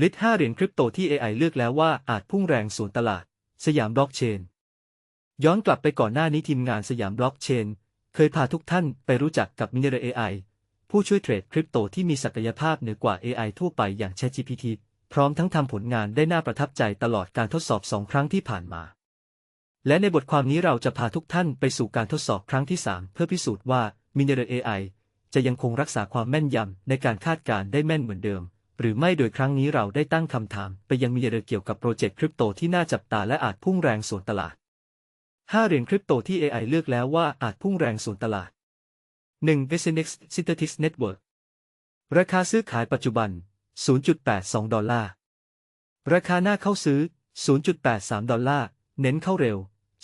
ลิต5เหรียญคริปโตที่ AI เลือกแล้วว่าอาจพุ่งแรงสวนตลาด สยามบล็อกเชน ย้อนกลับไปก่อนหน้านี้ทีมงานสยามบล็อกเชน เคยพาทุกท่านไปรู้จักกับ Minera AI ผู้ช่วยเทรดคริปโตที่มีศักยภาพเหนือกว่า AI ทั่วไปอย่าง ChatGPT พร้อมทั้งทำผลงานได้น่าประทับใจตลอดการทดสอบสองครั้งที่ผ่านมา และในบทความนี้เราจะพาทุกท่านไปสู่การทดสอบครั้งที่ 3 เพื่อพิสูจน์ว่า Minera AI จะยังคงรักษาความแม่นยำในการคาดการณ์ได้แม่นเหมือนเดิม หรือไม่โดยครั้งนี้เราได้ตั้งคำถามไปยังมีเรเกี่ยวกับโปรเจกต์คริปโตที่น่าจับตาและอาจพุ่งแรงสวนตลาด 5 เหรียญคริปโตที่ AI เลือกแล้วว่าอาจพุ่งแรงสวนตลาด 1. s n x Synthetic Network ราคาซื้อขายปัจจุบัน 0.82 ดอลลาร์ ราคาหน้าเข้าซื้อ 0.83 ดอลลาร์ เน้นเข้าเร็ว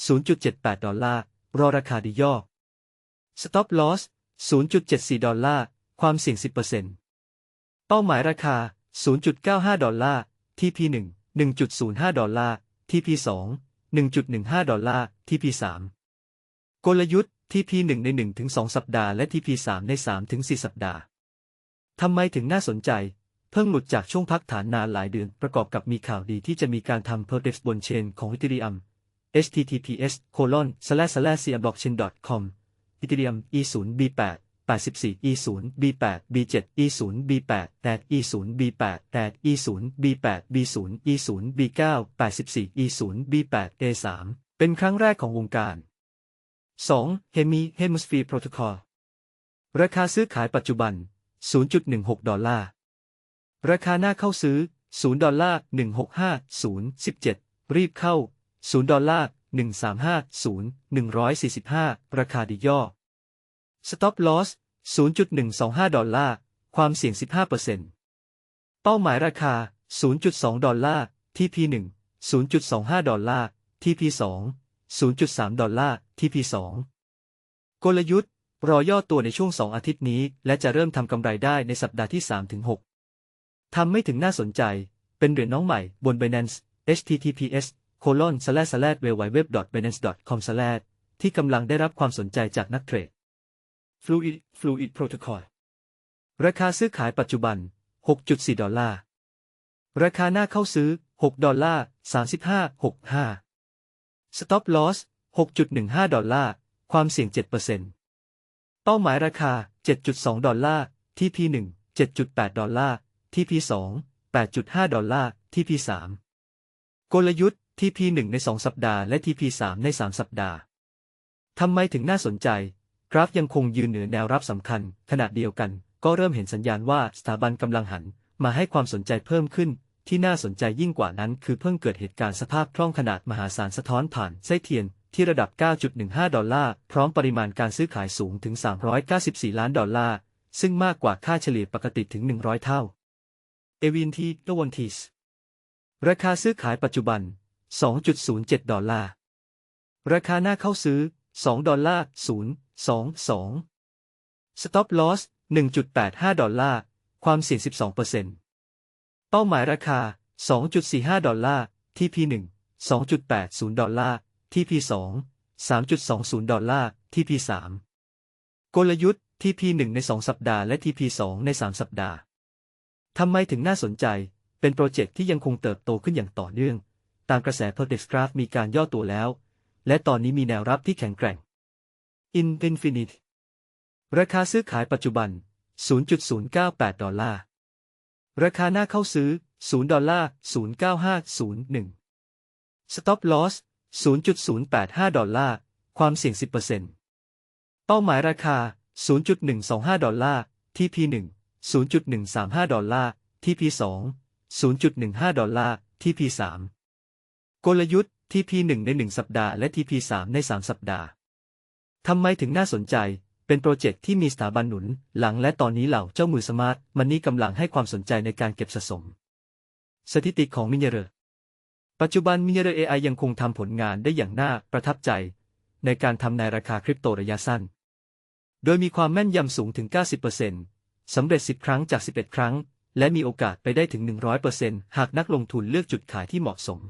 0.78 ดอลลาร์ รอราคาดีย่อ Stop Loss 0.74 ดอลลาร์ ความเสี่ยง 10% เป้าหมายราคา 0.95 ดอลลาร์ TP 1 1.05 ดอลลาร์ TP 2 1.15 ดอลลาร์ TP 3 กลยุทธ์ TP 1 ใน 1-2 สัปดาห์ และ TP 3 ใน 3-4 สัปดาห์ ทำไมถึงน่าสนใจ เพิ่งหลุดจากช่วงพักฐานนานหลายเดือน ประกอบกับมีข่าวดีที่จะมีการทำ p e r d e x บนเชนของ Ethereum https colon slash slash blockchain com Ethereum e0 b8 84 e0 b8 b7 e0 b8 8 e0 b8 8 e0 b8 b0 e0 b9 84 e0 b8 a3 เป็นครั้งแรกของวงการ 2. Hemi Hemisphere Protocol ราคาซื้อขายปัจจุบัน 0.16 ดอลลาร์ ราคาหน้าเข้าซื้อ 0 ดอลลาร์ 165 0 17 รีบเข้า 0 ดอลลาร์ 135 0 145 ราคาดีย่อ Stop Loss 0.125 ดอลลาร์ ความเสี่ยง 15%เป้าหมายราคา 0.2 ดอลลาร์ TP 1 0.25 ดอลลาร์ TP 2 0.3 ดอลลาร์ TP 2 กลยุทธ์ รอย่อตัวในช่วง 2 อาทิตย์นี้ และจะเริ่มทำกำไรได้ในสัปดาห์ที่ 3-6 ทำไม่ถึงน่าสนใจ เป็นเหรียญน้องใหม่บน Binance https colon slash slash www binance com slash ที่กำลังได้รับความสนใจจากนักเทรด Fluid Fluid Protocol ราคาซื้อขายปัจจุบัน 6.4 ดอลลาร์ ราคาหน้าเข้าซื้อ 6 ดอลลาร์ 35 65 Stop Loss 6.15 ดอลลาร์ ความเสี่ยง 7%เป้าหมายราคา 7.2 ดอลลาร์ TP 1 7.8 ดอลลาร์ TP 2 8.5 ดอลลาร์ TP 3 กลยุทธ์ TP 1 ใน 2 สัปดาห์และ TP 3 ใน 3 สัปดาห์ ทำไมถึงน่าสนใจ กราฟยังคงยืนเหนือแนวรับสำคัญ ขณะเดียวกัน ก็เริ่มเห็นสัญญาณว่าสถาบันกำลังหัน มาให้ความสนใจเพิ่มขึ้น ที่น่าสนใจยิ่งกว่านั้น คือเพิ่งเกิดเหตุการณ์สภาพคล่องขนาดมหาศาลสะท้อนผ่านไส้เทียนที่ระดับ 9.15 ดอลลาร์ พร้อมปริมาณการซื้อขายสูงถึง 394 ล้านดอลลาร์ ซึ่งมากกว่าค่าเฉลี่ยปกติถึง 100 เท่า เอวินทีโดวันทีส ราคาซื้อขายปัจจุบัน 2.07 ดอลลาร์ ราคาหน้าเข้าซื้อ 2 ดอลลาร์ 2.2 Stop Loss 1.85 ดอลลาร์ ความเสี่ยง 12%เป้าหมายราคา 2.45 ดอลลาร์ TP 1 2.80 ดอลลาร์ TP 2 3.20 ดอลลาร์ TP 3กลยุทธ์ TP 1 ใน 2 สัปดาห์และ TP 2 ใน 3 สัปดาห์ ทำไมถึงน่าสนใจ เป็นโปรเจกต์ที่ยังคงเติบโตขึ้นอย่างต่อเนื่อง ตามกระแส p e r d e x Graph มีการย่อตัวแล้ว และตอนนี้มีแนวรับที่แข็งแกร่ง In i n f i n i t ราคาซื้อขายปัจจุบัน 0.098 ดอลลาร์ ราคาหน้าเข้าซื้อ 0 ดอลลาร์ 09501 Stop Loss 0.085 ดอลลาร์ ความเสี่ยง 10%เป้าหมายราคา 0.125 ดอลลาร์ TP 1 0.135 ดอลลาร์ TP 2 0.15 ดอลลาร์ TP 3 กลยุทธ์ TP 1 ใน 1 สัปดาห์ และ TP 3 ใน 3 สัปดาห์ ทำไมถึงน่าสนใจ เป็นโปรเจกต์ที่มีสถาบันหนุน หลังและตอนนี้เหล่าเจ้ามือสมาร์ทมันนี่กำลังให้ความสนใจในการเก็บสะสม สถิติของมิเนเรอร์ปัจจุบันมิเนเรอร์ AI ยังคงทำผลงานได้อย่างน่าประทับใจ ในการทำในราคาคริปโตระยะสั้น โดยมีความแม่นยำสูงถึง 90%สำเร็จ 10 ครั้งจาก 11 ครั้ง และมีโอกาสไปได้ถึง 100%หากนักลงทุนเลือกจุดขายที่เหมาะสม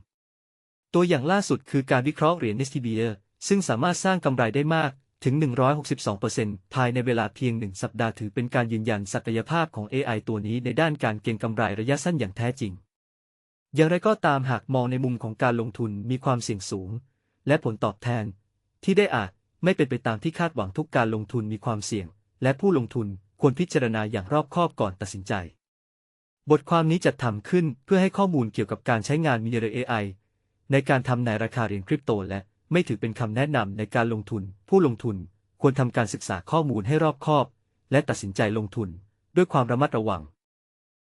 ตัวอย่างล่าสุดคือการวิเคราะห์เหรียญ STBR ซึ่งสามารถสร้างกำไรได้มากถึง 162%ภายในเวลาเพียงหนึ่งสัปดาห์ถือเป็นการยืนยันศักยภาพของ AI ตัวนี้ในด้านการเก็งกำไรระยะสั้นอย่างแท้จริง อย่างไรก็ตามหากมองในมุมของการลงทุนมีความเสี่ยงสูง และผลตอบแทน ที่ได้อาจไม่เป็นไปตามที่คาดหวังทุกการลงทุนมีความเสี่ยง และผู้ลงทุนควรพิจารณาอย่างรอบคอบก่อนตัดสินใจ บทความนี้จัดทำขึ้นเพื่อให้ข้อมูลเกี่ยวกับการใช้งาน Minera AI ในการทำนายราคาเหรียญคริปโตและ ไม่ถือเป็นคำแนะนำในการลงทุน ผู้ลงทุนควรทำการศึกษาข้อมูลให้รอบคอบ และตัดสินใจลงทุน ด้วยความระมัดระวัง